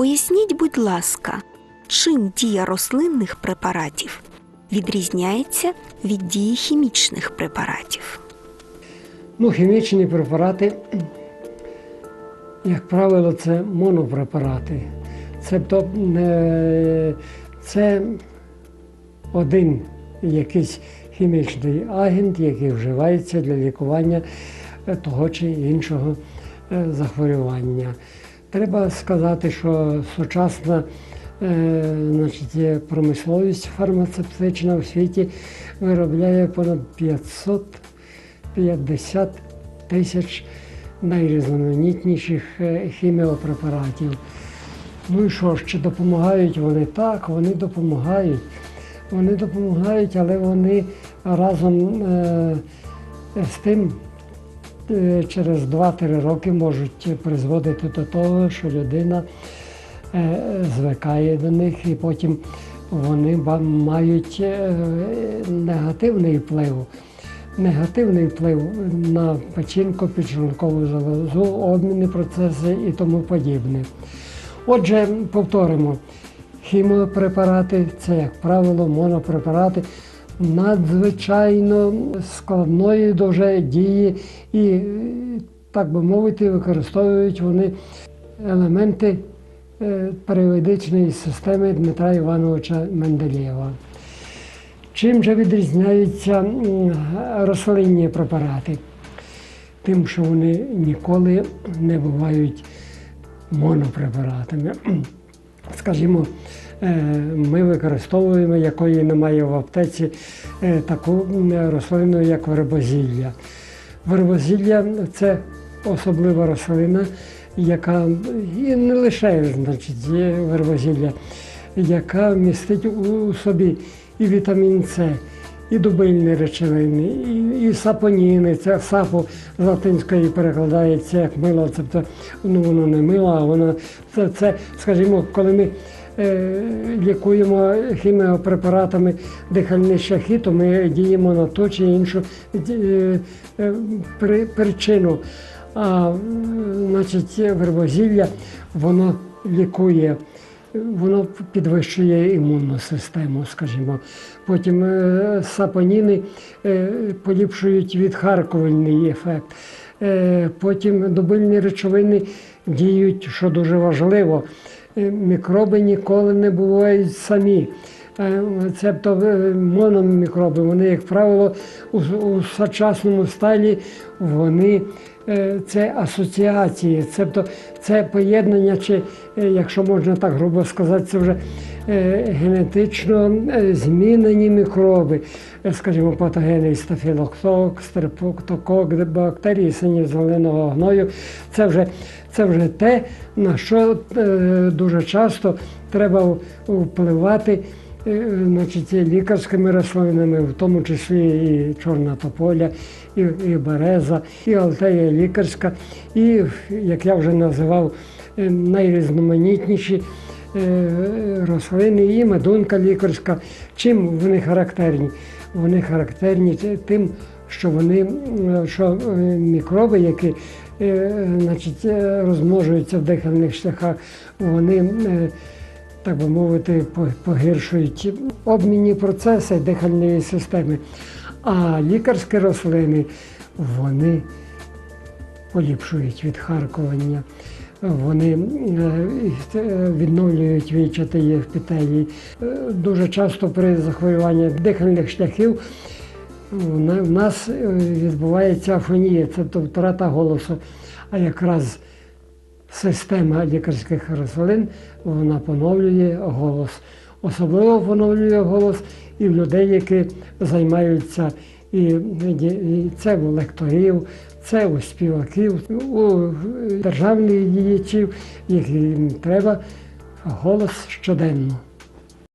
Поясніть, будь ласка, чим дія рослинних препаратів відрізняється від дії хімічних препаратів? Ну, хімічні препарати, як правило, це монопрепарати. Тобто це один якийсь хімічний агент, який вживається для лікування того чи іншого е, захворювання. Треба сказати, що сучасна е, значить, промисловість фармацевтична у світі виробляє понад 550 тисяч найрізноманітніших е, хіміопрепаратів. Ну і що ж, чи допомагають вони так? Вони допомагають. Вони допомагають, але вони разом е, з тим через 2-3 роки можуть призводити до того, що людина е, звикає до них і потім вони мають е, негативний вплив. Негативний вплив на печінку, підшлункову залозу, обмінні процеси і тому подібне. Отже, повторимо, хіміопрепарати це, як правило, монопрепарати надзвичайно складної дуже дії і, е, так би мовити, використовують вони елементи е, періодичної системи Дмитра Івановича Менделєєва. Чим же відрізняються рослинні препарати? Тим, що вони ніколи не бувають монопрепаратами. Скажімо, ми використовуємо, якої немає в аптеці, е, таку рослину, як вербозілля. Вербозілля це особлива рослина, яка і не лише значить, вербозілля, яка містить у собі і вітамін С, і дубильні речовини, і, і сапоніни. Це сапо з латинської перекладається як мило, тобто ну, воно не мило, а воно це, це скажімо, коли ми е, лікуємо хіміопрепаратами дихальні шляхи, то ми діємо на ту чи іншу е, е, при, причину. А значить, вербозілля воно лікує, воно підвищує імунну систему, скажімо. Потім е, сапоніни е, поліпшують відхаркувальний ефект. Е, Потім добильні речовини діють, що дуже важливо. Е, Мікроби ніколи не бувають самі. Е, Цебто е, мономікроби, вони, як правило, у, у сучасному стилі вони е, це асоціації, цебто це поєднання, чи, якщо можна так грубо сказати, це вже генетично змінені мікроби, скажімо, патогени стафілокок, стрептокок, бактерії синьо-зеленого гною. Це вже, це вже те, на що дуже часто треба впливати значить, лікарськими рослинами, в тому числі і чорна тополя, і, і береза, і алтея лікарська, і, як я вже називав, е, найрізноманітніші е, рослини і медунка лікарська. Чим вони характерні? Вони характерні тим, що вони що е, мікроби, які е, значить, е, розмножуються в дихальних шляхах, вони е, так би мовити, погіршують обмінні процеси дихальної системи. А лікарські рослини вони поліпшують відхаркування, вони е, відновлюють вічатий епітелій. Е, Дуже часто при захворюванні дихальних шляхів в нас е, відбувається афонія, це втрата голосу. А якраз система лікарських рослин вона поновлює голос. Особливо поновлює голос і в людей, які займаються і, і це у лекторів, це у співаків, у державних діячів, яким треба голос щоденно.